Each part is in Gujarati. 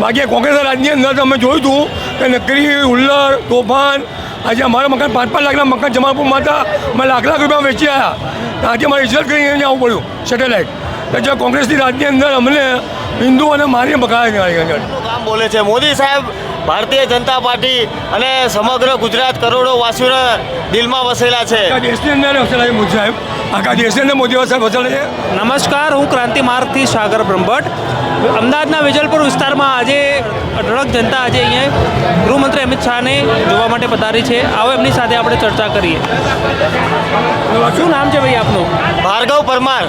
બાકી કોંગ્રેસ રાજની અંદર તમે જોયું હતું કે નકરી ઉલ્લર તોફાન આજે અમારા મકાન પાંચ પાંચ લાખના મકાન જમાલપુરમાં હતા મેં લાખ લાખ રૂપિયા વેચી આવ્યા આજે મારે રિઝલ્ટ કરીને આવવું પડ્યું સેટેલાઇટ તો જો કોંગ્રેસની રાજની અંદર અમને હિન્દુઓને મારીને ભગાવ્યા છે અહીંયા બોલે છે? મોદી સાહેબ ભારતીય જનતા પાર્ટી અને સમગ્ર ગુજરાત કરોડો વાસીઓના દિલમાં વસેલા છે. દેશની અંદર વસેલા છે મોદી સાહેબ. આખા દેશની અંદર મોદી સાહેબ વસેલા છે. નમસ્કાર હું ક્રાંતિ માર્ગથી સાગર બ્રહ્મભટ્ટ. અમદાવાદના વેજલપુર વિસ્તારમાં આજે અઢળક જનતા આજે અહીંયા ગૃહમંત્રી અમિત શાહને જોવા માટે પધારી છે. આવો એમની સાથે આપણે ચર્ચા કરીએ. શું નામ છે ભાઈ આપનું? ભાર્ગવ પરમાર.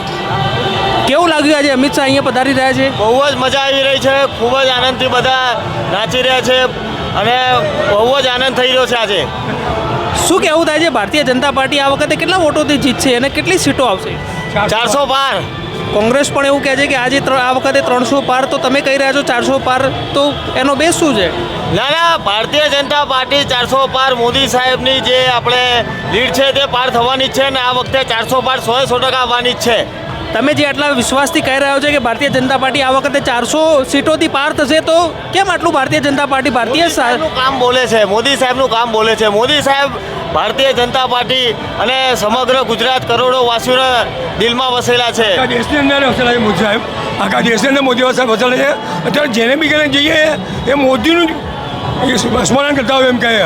કેવું લાગ્યું આજે અમિત શાહ અહીંયા પધારી રહ્યા છે? બહુ જ મજા આવી રહી છે ખૂબ જ આનંદથી બધા નાચી રહ્યા છે અને બહુ જ આનંદ થઈ રહ્યો છે આજે. શું કહેવું થાય છે ભારતીય જનતા પાર્ટી આ વખતે કેટલા વોટોથી જીતશે અને કેટલી સીટો આવશે ચારસો પાર. કોંગ્રેસ પણ એવું કહે છે કે આજે આ વખતે ત્રણસો પાર તો તમે કહી રહ્યા છો ચારસો પાર તો એનો બેસ શું છે? ના ના ભારતીય જનતા પાર્ટી ચારસો પાર મોદી સાહેબની જે આપણે લીડ છે તે પાર થવાની છે ને આ વખતે ચારસો પાર સો સો ટકા આવવાની જ છે. તમે જે આટલા વિશ્વાસથી કહી રહ્યા છો કે ભારતીય જનતા પાર્ટી આ વખતે ચારસો સીટોથી પાર થશે તો કેમ આટલું ભારતીય જનતા પાર્ટી ભારતીય કામ બોલે છે મોદી સાહેબનું કામ બોલે છે. મોદી સાહેબ ભારતીય જનતા પાર્ટી અને સમગ્ર ગુજરાત કરોડો વાસીઓના દિલમાં વસેલા છે. આખા દેશની અંદર વસેલા છે મોદી સાહેબ. આખા દેશની અંદર મોદી સાહેબ વસેલા છે. અત્યારે જેને બી કરીને જઈએ એ મોદીનું સ્મરણ કરતા હોય એમ કહે.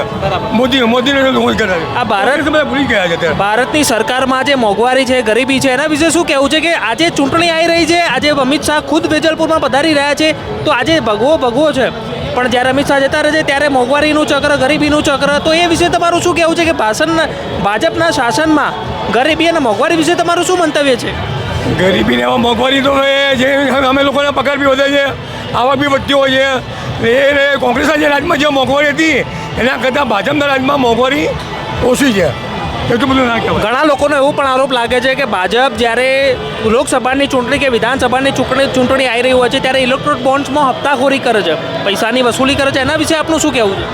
મોદી મોદીને કરતા આ ભારત- બધા ભૂલી ગયા છે ભારતની સરકારમાં જે મોંઘવારી છે ગરીબી છે એના વિશે શું કહેવું છે કે આજે ચૂંટણી આવી રહી છે આજે અમિત શાહ ખુદ વેજલપુરમાં પધારી રહ્યા છે તો આજે ભગવો ભગવો છે. પણ જ્યારે અમિત શાહ જતા રહે છે, ત્યારે મોંઘવારીનું ચક્ર, ગરીબીનું ચક્ર, તો એ વિશે તમારું શું કહેવું છે કે ભાષણ, ભાજપના શાસનમાં ગરીબી અને મોંઘવારી વિશે તમારું શું મંતવ્ય છે? ગરીબીને એમાં મોંઘવારી તો જે અમે લોકોના પગાર બી વધે છે, આવક બી વધતી હોય છે. એ કોંગ્રેસના જે રાજમાં જે મોંઘવારી હતી, એના કરતાં ભાજપના રાજમાં મોંઘવારી ઓછી છે. એટલું બધું ના કહેવાય. ઘણા લોકોનો એવો પણ આરોપ લાગે છે કે ભાજપ જ્યારે લોકસભાની ચૂંટણી કે વિધાનસભાની ચૂંટણી ચૂંટણી આવી રહી હોય છે ત્યારે ઇલેક્ટ્રોનિક બોન્ડ્સમાં હપ્તાખોરી કરે છે પૈસાની વસૂલી કરે છે. એના વિશે આપનું શું કહેવું છે?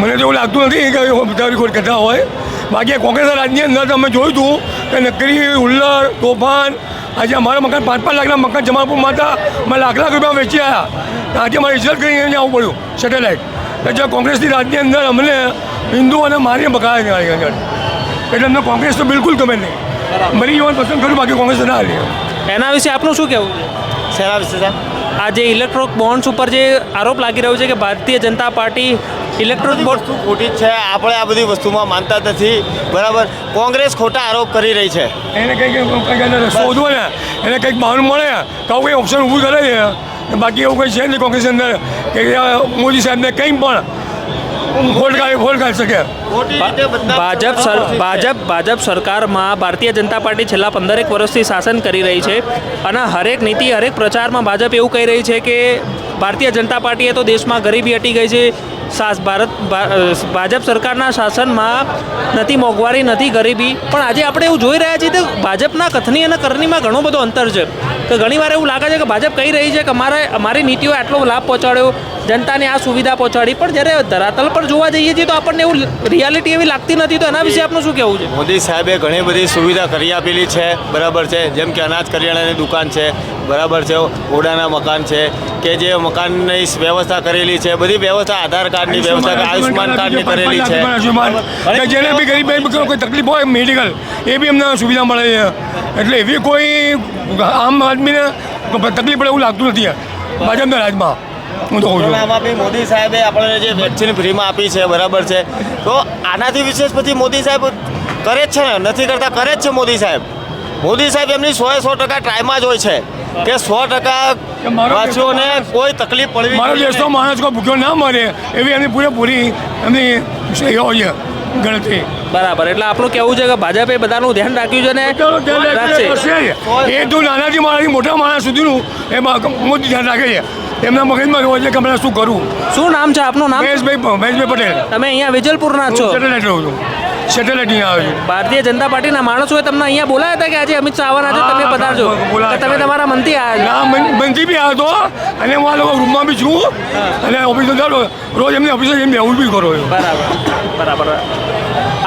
મને તો એવું લાગતું નથી કે હપ્તાખોરી કરતા હોય. બાકી કોંગ્રેસના રાજની અંદર તમે જોયું હતું કે નકરી ઉલ્લર તોફાન આજે અમારા મકાન પાંચ પાંચ લાખના મકાન જમાલપુરમાં હતા મેં લાખ લાખ રૂપિયા વેચી આવ્યા આજે મારે રિઝલ્ટ કરીને અહીંયા આવવું પડ્યું સેટેલાઇટ એટલે કોંગ્રેસની રાજની અંદર અમને હિન્દુઓને મારીને ભગાવ્યા અંદર. એટલે અમને કોંગ્રેસ તો બિલકુલ ગમે નહીં. મરી જવાનું પસંદ કર્યું બાકી કોંગ્રેસ ના હાલી. એના વિશે આપનું શું કહેવું છે? શેના વિશે સાહેબ? આ જે ઇલેક્ટ્રોનિક બોન્ડ્સ ઉપર જે આરોપ લાગી રહ્યો છે કે Bharatiya Janata party electronic bond વસ્તુ ખોટી જ છે. આપણે આ બધી વસ્તુમાં માનતા નથી. બરાબર? કોંગ્રેસ ખોટા આરોપ કરી રહી છે. એને કંઈક કંઈક એને રસ્તો શોધવો ને એને કંઈક બહાનું મળે. તો કંઈ ઓપ્શન ઊભું કરે છે? બાકી એવું કંઈ છે નહીં કોંગ્રેસની અંદર? કે મોદી સાહેબને કંઈ પણ શકે? ભાજપ સર ભાજપ ભાજપ સરકારમાં ભારતીય જનતા પાર્ટી છેલ્લા પંદરેક વર્ષથી શાસન કરી રહી છે અને હરેક નીતિ હરેક પ્રચારમાં ભાજપ એવું કહી રહી છે કે ભારતીય જનતા પાર્ટીએ તો દેશમાં ગરીબી હટી ગઈ છે. સાસ ભારત ભાજપ સરકારના શાસનમાં નથી મોંઘવારી, નથી ગરીબી. પણ આજે આપણે એવું જોઈ રહ્યા છીએ કે ભાજપના કથની અને કરણીમાં ઘણો બધો અંતર છે. કે ઘણીવાર એવું લાગે છે કે ભાજપ કહી રહી છે કે અમારે અમારી નીતિઓ આટલો લાભ પહોંચાડ્યો. જનતાને આ સુવિધા પહોંચાડી. પણ જ્યારે ધરાતલ પર જોવા જઈએ છીએ તો આપણને એવું રિયાલિટી એવી લાગતી નથી. તો એના વિશે આપનું શું કહેવું છે? મોદી સાહેબે ઘણી બધી સુવિધા કરી આપેલી છે. બરાબર છે. જેમ કે અનાજ કરિયાણાની દુકાન છે. બરાબર છે ઓડાના મકાન છે કે જે મકાનની વ્યવસ્થા કરેલી છે બધી વ્યવસ્થા આધાર કાર્ડની વ્યવસ્થા આયુષ્માન કાર્ડની કરેલી છે. જેને બી ગરીબ કોઈ તકલીફ હોય મેડિકલ એ બી એમને સુવિધા મળે છે. એટલે એવી કોઈ આમ આદમીને તકલીફ પડે એવું લાગતું નથી. ભાજપના રાજમાં. હું તો મોદી સાહેબે આપણને જે વેક્સિન ફ્રીમાં આપી છે બરાબર છે. તો આનાથી વિશેષ પછી મોદી સાહેબ કરે જ છે ને? નથી કરતા કરે જ છે મોદી સાહેબ. મોદી સાહેબ એમની સો સો ટકા ટ્રાયમાં જ હોય છે કે સો ટકા વાસીઓને કોઈ તકલીફ પડવી મારો દેશનો માણસ કોઈ ભૂખ્યો ના મરે એવી એમની પૂરેપૂરી એમની હોય ગણતરી. બરાબર એટલે આપણું કેવું છે કે ભાજપે બધાનું ધ્યાન રાખ્યું છે ને. એ તો નાનાથી મારાથી મોટા માણસ સુધીનું એમાં મોદી ધ્યાન રાખે છે. એમના મગજમાં હોય છે કે હમણાં શું કરું? શું નામ છે આપનું નામ? મહેશભાઈ મહેશભાઈ પટેલ. તમે અહીંયા વિજલપુરના છો. છું. સેટેલાઇટ અહીંયા આવે છે. ભારતીય જનતા પાર્ટીના માણસોએ તમને અહીંયા બોલાયા હતા કે આજે અમિત શાહ આવવાના છે તમે પધારજો? બોલાયા તમે તમારા મનથી આવ્યા ના મનથી બી આવ્યો હતો અને હું આ લોકો રૂમમાં બી છું. અને ઓફિસ રોજ એમની ઓફિસે એમ બેહું બી કરો બરાબર બરાબર.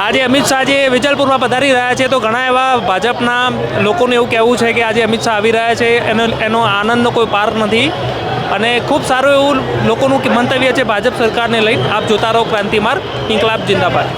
આજે અમિત શાહ જે વિજલપુરમાં પધારી રહ્યા છે તો ઘણા એવા ભાજપના લોકોનું એવું કહેવું છે કે આજે અમિત શાહ આવી રહ્યા છે એનો એનો આનંદનો કોઈ પાર નથી. અને ખૂબ સારું એવું લોકોનું મંતવ્ય છે ભાજપ સરકારને લઈને. આપ જોતા રહો ક્રાંતિમાર્ગ ઇન્કલાબ જિંદાબાદ.